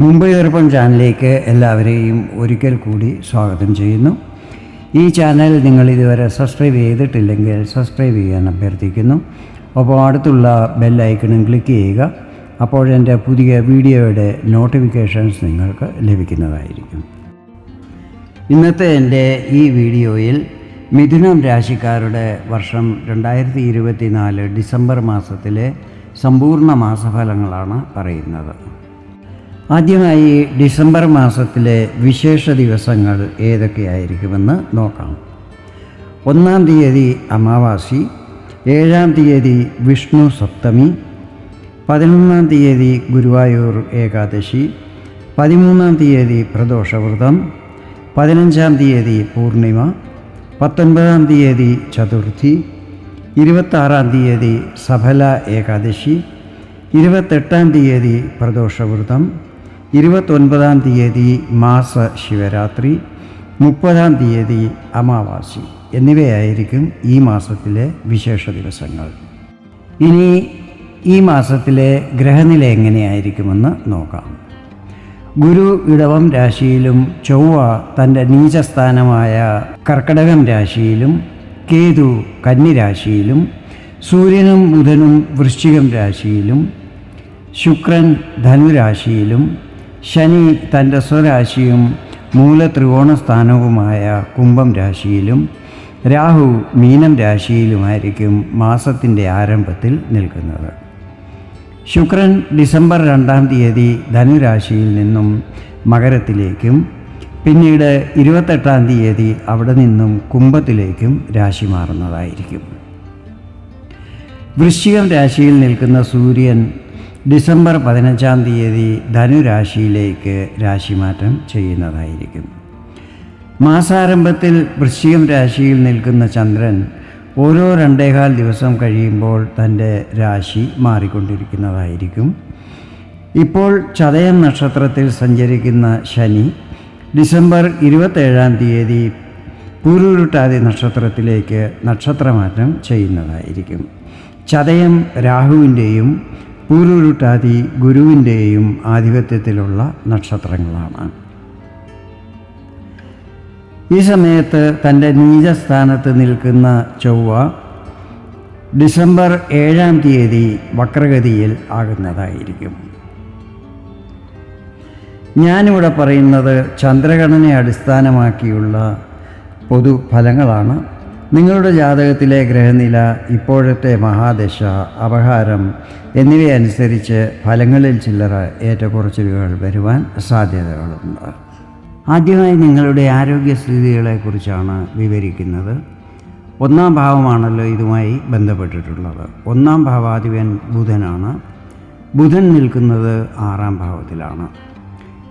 മുംബൈ ദർപ്പൺ ചാനലിലേക്ക് എല്ലാവരെയും ഒരിക്കൽ കൂടി സ്വാഗതം ചെയ്യുന്നു. ഈ ചാനൽ നിങ്ങൾ ഇതുവരെ സബ്സ്ക്രൈബ് ചെയ്തിട്ടില്ലെങ്കിൽ സബ്സ്ക്രൈബ് ചെയ്യാൻ അഭ്യർത്ഥിക്കുന്നു. അപ്പോൾ അടുത്തുള്ള ബെല്ലൈക്കണും ക്ലിക്ക് ചെയ്യുക. അപ്പോൾ എന്റെ പുതിയ വീഡിയോയുടെ നോട്ടിഫിക്കേഷൻസ് നിങ്ങൾക്ക് ലഭിക്കുന്നതായിരിക്കും. ഇന്നത്തെ എന്റെ ഈ വീഡിയോയിൽ മിഥുനം രാശിക്കാരുടെ വർഷം രണ്ടായിരത്തി ഇരുപത്തി നാല് ഡിസംബർ മാസത്തിലെ സമ്പൂർണ മാസഫലങ്ങളാണ് പറയുന്നത്. ആദ്യമായി ഡിസംബർ മാസത്തിലെ വിശേഷ ദിവസങ്ങൾ ഏതൊക്കെയായിരിക്കുമെന്ന് നോക്കാം. ഒന്നാം തീയതി അമാവാസി ഏഴാം തീയതി വിഷ്ണു സപ്തമി പതിനൊന്നാം തീയതി ഗുരുവായൂർ ഏകാദശി പതിമൂന്നാം തീയതി പ്രദോഷവ്രതം പതിനഞ്ചാം തീയതി പൂർണിമ പത്തൊൻപതാം തീയതി ചതുർത്ഥി ഇരുപത്താറാം തീയതി സഫല ഏകാദശി ഇരുപത്തെട്ടാം തീയതി പ്രദോഷവ്രതം ഇരുപത്തൊൻപതാം തീയതി മാസ ശിവരാത്രി മുപ്പതാം തീയതി അമാവാസി എന്നിവയായിരിക്കും ഈ മാസത്തിലെ വിശേഷ ദിവസങ്ങൾ. ഇനി ഈ മാസത്തിലെ ഗ്രഹനില എങ്ങനെയായിരിക്കുമെന്ന് നോക്കാം. ഗുരു ഇടവം രാശിയിലും ചൊവ്വ തന്റെ നീചസ്ഥാനമായ കർക്കടകം രാശിയിലും കേതു കന്നിരാശിയിലും സൂര്യനും ബുധനും വൃശ്ചികം രാശിയിലും ശുക്രൻ ധനുരാശിയിലും ശനി തന്റെ സ്വരാശിയും മൂലത്രികോണ സ്ഥാനവുമായ കുംഭം രാശിയിലും രാഹു മീനം രാശിയിലുമായിരിക്കും മാസത്തിന്റെ ആരംഭത്തിൽ നിൽക്കുന്നത്. ശുക്രൻ ഡിസംബർ രണ്ടാം തീയതി ധനുരാശിയിൽ നിന്നും മകരത്തിലേക്കും പിന്നീട് ഇരുപത്തെട്ടാം തീയതി അവിടെ നിന്നും കുംഭത്തിലേക്കും രാശി മാറുന്നതായിരിക്കും. വൃശ്ചികം രാശിയിൽ നിൽക്കുന്ന സൂര്യൻ ഡിസംബർ പതിനഞ്ചാം തീയതി ധനുരാശിയിലേക്ക് രാശിമാറ്റം ചെയ്യുന്നതായിരിക്കും. മാസാരംഭത്തിൽ വൃശ്ചികം രാശിയിൽ നിൽക്കുന്ന ചന്ദ്രൻ ഓരോ രണ്ടേകാൽ ദിവസം കഴിയുമ്പോൾ തന്റെ രാശി മാറിക്കൊണ്ടിരിക്കുന്നതായിരിക്കും. ഇപ്പോൾ ചതയം നക്ഷത്രത്തിൽ സഞ്ചരിക്കുന്ന ശനി ഡിസംബർ ഇരുപത്തേഴാം തീയതി പൂരുരുട്ടാതി നക്ഷത്രത്തിലേക്ക് നക്ഷത്രമാറ്റം ചെയ്യുന്നതായിരിക്കും. ചതയം രാഹുവിന്റെയും പൂരുരുട്ടാതി ഗുരുവിന്റെയും ആധിപത്യത്തിലുള്ള നക്ഷത്രങ്ങളാണ്. ഈ സമയത്ത് തന്റെ നീചസ്ഥാനത്ത് നിൽക്കുന്ന ചൊവ്വ ഡിസംബർ ഏഴാം തീയതി വക്രഗതിയിൽ ആകുന്നതായിരിക്കും. ഞാനിവിടെ പറയുന്നത് ചന്ദ്രഗണനെ അടിസ്ഥാനമാക്കിയുള്ള പൊതുഫലങ്ങളാണ് നിങ്ങളുടെ ജാതകത്തിലെ ഗ്രഹനില ഇപ്പോഴത്തെ മഹാദശ അപഹാരം എന്നിവയനുസരിച്ച് ഫലങ്ങളിൽ ചില്ലറ ഏറ്റക്കുറച്ചിലുകൾ വരുവാൻ സാധ്യതകളുണ്ട്. ആദ്യമായി നിങ്ങളുടെ ആരോഗ്യസ്ഥിതികളെക്കുറിച്ചാണ് വിവരിക്കുന്നത്. ഒന്നാം ഭാവമാണല്ലോ ഇതുമായി ബന്ധപ്പെട്ടിട്ടുള്ളത്. ഒന്നാം ഭാവാധിപൻ ബുധനാണ്. ബുധൻ നിൽക്കുന്നത് ആറാം ഭാവത്തിലാണ്.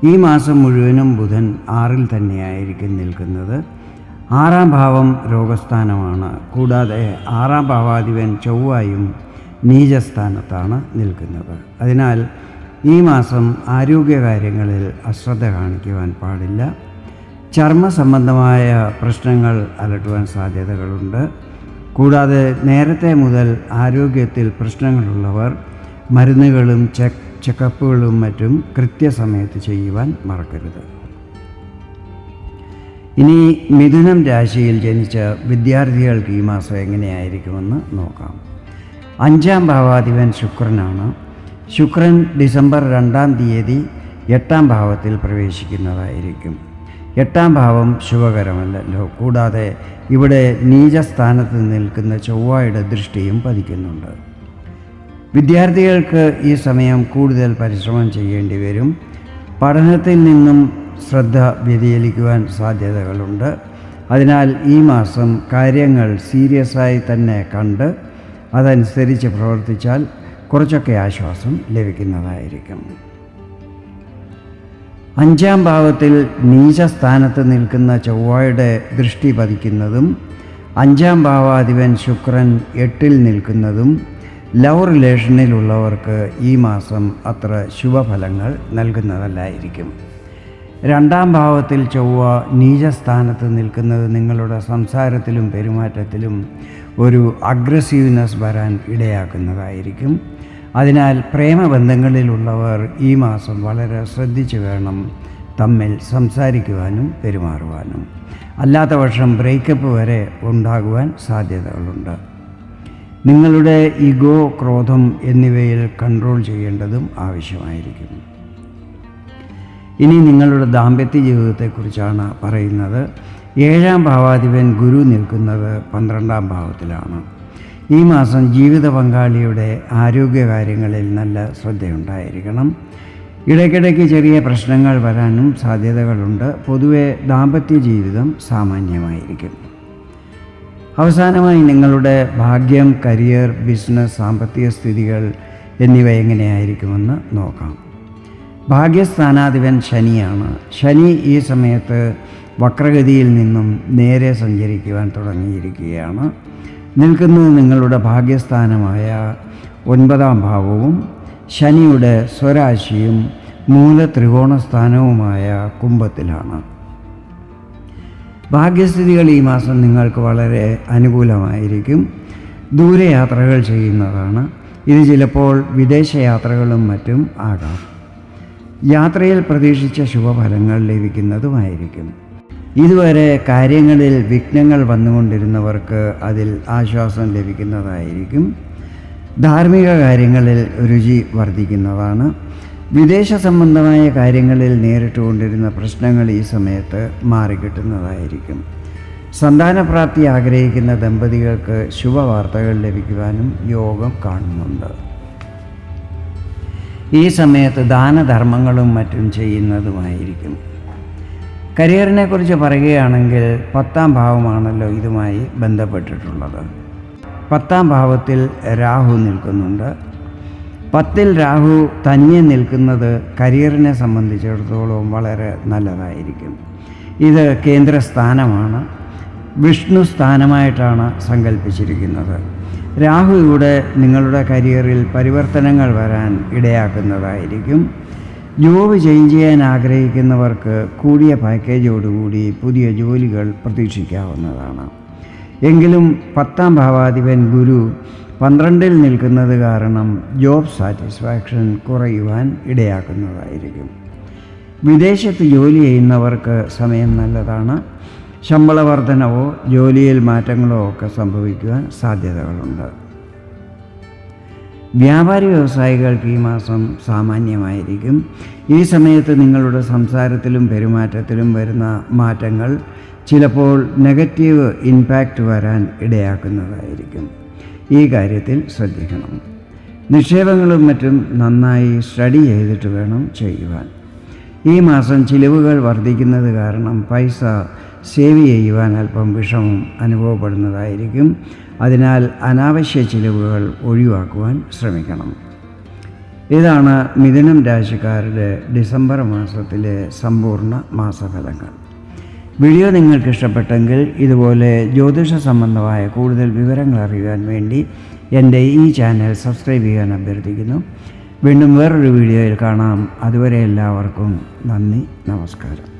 ഈ മാസം മുഴുവനും ബുധൻ ആറിൽ തന്നെയായിരിക്കും നിൽക്കുന്നത്. ആറാം ഭാവം രോഗസ്ഥാനമാണ്. കൂടാതെ ആറാം ഭാവാധിപൻ ചൊവ്വായും നീചസ്ഥാനത്താണ് നിൽക്കുന്നത്. അതിനാൽ ഈ മാസം ആരോഗ്യകാര്യങ്ങളിൽ അശ്രദ്ധ കാണിക്കുവാൻ പാടില്ല. ചർമ്മ സംബന്ധമായ പ്രശ്നങ്ങൾ അലട്ടുവാൻ സാധ്യതകളുണ്ട്. കൂടാതെ നേരത്തെ മുതൽ ആരോഗ്യത്തിൽ പ്രശ്നങ്ങളുള്ളവർ മരുന്നുകളും ചെക്ക് ചെക്കപ്പുകളും മറ്റും കൃത്യസമയത്ത് ചെയ്യുവാൻ മറക്കരുത്. ഇനി മിഥുനം രാശിയിൽ ജനിച്ച വിദ്യാർത്ഥികൾക്ക് ഈ മാസം എങ്ങനെയായിരിക്കുമെന്ന് നോക്കാം. അഞ്ചാം ഭാവാധിപൻ ശുക്രനാണ്. ശുക്രൻ ഡിസംബർ രണ്ടാം തീയതി എട്ടാം ഭാവത്തിൽ പ്രവേശിക്കുന്നതായിരിക്കും. എട്ടാം ഭാവം ശുഭകരമല്ലല്ലോ കൂടാതെ ഇവിടെ നീചസ്ഥാനത്ത് നിൽക്കുന്ന ചൊവ്വയുടെ ദൃഷ്ടിയും പതിക്കുന്നുണ്ട്. വിദ്യാർത്ഥികൾക്ക് ഈ സമയം കൂടുതൽ പരിശ്രമം ചെയ്യേണ്ടി വരും. പഠനത്തിൽ നിന്നും ശ്രദ്ധ വ്യതിചലിക്കുവാൻ സാധ്യതകളുണ്ട്. അതിനാൽ ഈ മാസം കാര്യങ്ങൾ സീരിയസായി തന്നെ കണ്ട് അതനുസരിച്ച് പ്രവർത്തിച്ചാൽ കുറച്ചൊക്കെ ആശ്വാസം ലഭിക്കുന്നതായിരിക്കും. അഞ്ചാം ഭാവത്തിൽ നീചസ്ഥാനത്ത് നിൽക്കുന്ന ചൊവ്വയുടെ ദൃഷ്ടി പതിക്കുന്നതും അഞ്ചാം ഭാവാധിപൻ ശുക്രൻ എട്ടിൽ നിൽക്കുന്നതും ലവ് റിലേഷനിലുള്ളവർക്ക് ഈ മാസം അത്ര ശുഭഫലങ്ങൾ നൽകുന്നതല്ലായിരിക്കും. രണ്ടാം ഭാവത്തിൽ ചൊവ്വ നീചസ്ഥാനത്ത് നിൽക്കുന്നത് നിങ്ങളുടെ സംസാരത്തിലും പെരുമാറ്റത്തിലും ഒരു അഗ്രസീവ്നെസ് വരാൻ ഇടയാക്കുന്നതായിരിക്കും. അതിനാൽ പ്രേമബന്ധങ്ങളിലുള്ളവർ ഈ മാസം വളരെ ശ്രദ്ധിച്ചു വേണം തമ്മിൽ സംസാരിക്കുവാനും പെരുമാറുവാനും. അല്ലാത്ത വർഷം ബ്രേക്കപ്പ് വരെ ഉണ്ടാകുവാൻ സാധ്യതകളുണ്ട്. നിങ്ങളുടെ ഇഗോ ക്രോധം എന്നിവയിൽ കൺട്രോൾ ചെയ്യേണ്ടതും ആവശ്യമായിരിക്കും. ഇനി നിങ്ങളുടെ ദാമ്പത്യ ജീവിതത്തെക്കുറിച്ചാണ് പറയുന്നത്. ഏഴാം ഭാവാധിപൻ ഗുരു നിൽക്കുന്നത് പന്ത്രണ്ടാം ഭാവത്തിലാണ്. ഈ മാസം ജീവിത പങ്കാളിയുടെ ആരോഗ്യകാര്യങ്ങളിൽ നല്ല ശ്രദ്ധയുണ്ടായിരിക്കണം. ഇടയ്ക്കിടയ്ക്ക് ചെറിയ പ്രശ്നങ്ങൾ വരാനും സാധ്യതകളുണ്ട്. പൊതുവെ ദാമ്പത്യ ജീവിതം സാമാന്യമായിരിക്കും. അവസാനമായി നിങ്ങളുടെ ഭാഗ്യം കരിയർ ബിസിനസ് സാമ്പത്തിക സ്ഥിതികൾ എന്നിവ എങ്ങനെയായിരിക്കുമെന്ന് നോക്കാം. ഭാഗ്യസ്ഥാനാധിപൻ ശനിയാണ്. ശനി ഈ സമയത്ത് വക്രഗതിയിൽ നിന്നും നേരെ സഞ്ചരിക്കുവാൻ തുടങ്ങിയിരിക്കുകയാണ്. നിൽക്കുന്നത് നിങ്ങളുടെ ഭാഗ്യസ്ഥാനമായ ഒൻപതാം ഭാവവും ശനിയുടെ സ്വരാശിയും മൂല ത്രികോണസ്ഥാനവുമായ കുംഭത്തിലാണ്. ഭാഗ്യസ്ഥിതികൾ ഈ മാസം നിങ്ങൾക്ക് വളരെ അനുകൂലമായിരിക്കും. ദൂരയാത്രകൾ ചെയ്യുന്നതാണ്. ഇത് ചിലപ്പോൾ വിദേശയാത്രകളും മറ്റും ആകാം. യാത്രയിൽ പ്രതീക്ഷിച്ച ശുഭഫലങ്ങൾ ലഭിക്കുന്നതുമായിരിക്കും ഇതുവരെ കാര്യങ്ങളിൽ വിഘ്നങ്ങൾ വന്നുകൊണ്ടിരുന്നവർക്ക് അതിൽ ആശ്വാസം ലഭിക്കുന്നതായിരിക്കും. ധാർമ്മിക കാര്യങ്ങളിൽ രുചി വർദ്ധിക്കുന്നതാണ്. വിദേശ സംബന്ധമായ കാര്യങ്ങളിൽ നേരിട്ടുകൊണ്ടിരുന്ന പ്രശ്നങ്ങൾ ഈ സമയത്ത് മാറിക്കിട്ടുന്നതായിരിക്കും. സന്താനപ്രാപ്തി ആഗ്രഹിക്കുന്ന ദമ്പതികൾക്ക് ശുഭവാർത്തകൾ ലഭിക്കുവാനും യോഗം കാണുന്നുണ്ട്. ഈ സമയത്ത് ദാനധർമ്മങ്ങളും മറ്റും ചെയ്യുന്നതുമായിരിക്കും. കരിയറിനെ കുറിച്ച് പറയുകയാണെങ്കിൽ പത്താം ഭാവമാണല്ലോ ഇതുമായി ബന്ധപ്പെട്ടിട്ടുള്ളത്. പത്താം ഭാവത്തിൽ രാഹു നിൽക്കുന്നുണ്ട്. പത്തിൽ രാഹു തന്നെ നിൽക്കുന്നത് കരിയറിനെ സംബന്ധിച്ചിടത്തോളം വളരെ നല്ലതായിരിക്കും. ഇത് കേന്ദ്രസ്ഥാനമാണ്. വിഷ്ണു സ്ഥാനമായിട്ടാണ് സങ്കല്പിച്ചിരിക്കുന്നത്. രാഹു ഇവിടെ നിങ്ങളുടെ കരിയറിൽ പരിവർത്തനങ്ങൾ വരാൻ ഇടയാക്കുന്നതായിരിക്കും. ജോബ് ചേഞ്ച് ചെയ്യാൻ ആഗ്രഹിക്കുന്നവർക്ക് കൂടിയ പാക്കേജോടുകൂടി പുതിയ ജോലികൾ പ്രതീക്ഷിക്കാവുന്നതാണ്. എങ്കിലും പത്താം ഭാവാധിപൻ ഗുരു പന്ത്രണ്ടിൽ നിൽക്കുന്നത് കാരണം ജോബ് സാറ്റിസ്ഫാക്ഷൻ കുറയുവാൻ ഇടയാക്കുന്നതായിരിക്കും. വിദേശത്ത് ജോലി ചെയ്യുന്നവർക്ക് സമയം നല്ലതാണ്. ശമ്പള വർധനവോ ജോലിയിൽ മാറ്റങ്ങളോ ഒക്കെ സംഭവിക്കുവാൻ സാധ്യതകളുണ്ട്. വ്യാപാരി വ്യവസായികൾക്ക് ഈ മാസം സാമാന്യമായിരിക്കും. ഈ സമയത്ത് നിങ്ങളുടെ സംസാരത്തിലും പെരുമാറ്റത്തിലും വരുന്ന മാറ്റങ്ങൾ ചിലപ്പോൾ നെഗറ്റീവ് ഇമ്പാക്റ്റ് വരാൻ ഇടയാക്കുന്നതായിരിക്കും. ഈ കാര്യത്തിൽ ശ്രദ്ധിക്കണം. നിക്ഷേപങ്ങളും മറ്റും നന്നായി സ്റ്റഡി ചെയ്തിട്ട് വേണം ചെയ്യുവാൻ. ഈ മാസം ചിലവുകൾ വർദ്ധിക്കുന്നത് കാരണം പൈസ സേവ് ചെയ്യുവാൻ അല്പം വിഷമം അനുഭവപ്പെടുന്നതായിരിക്കും. അതിനാൽ അനാവശ്യ ചിലവുകൾ ഒഴിവാക്കുവാൻ ശ്രമിക്കണം. ഇതാണ് മിഥുനം രാശിക്കാരുടെ ഡിസംബർ മാസത്തിലെ സമ്പൂർണ മാസഫലങ്ങൾ. വീഡിയോ നിങ്ങൾക്ക് ഇഷ്ടപ്പെട്ടെങ്കിൽ ഇതുപോലെ ജ്യോതിഷ സംബന്ധമായ കൂടുതൽ വിവരങ്ങൾ അറിയാൻ വേണ്ടി എന്റെ ഈ ചാനൽ സബ്സ്ക്രൈബ് ചെയ്യാൻ അഭ്യർത്ഥിക്കുന്നു. വീണ്ടും വേറൊരു വീഡിയോയിൽ കാണാം. അതുവരെ എല്ലാവർക്കും നന്ദി നമസ്കാരം.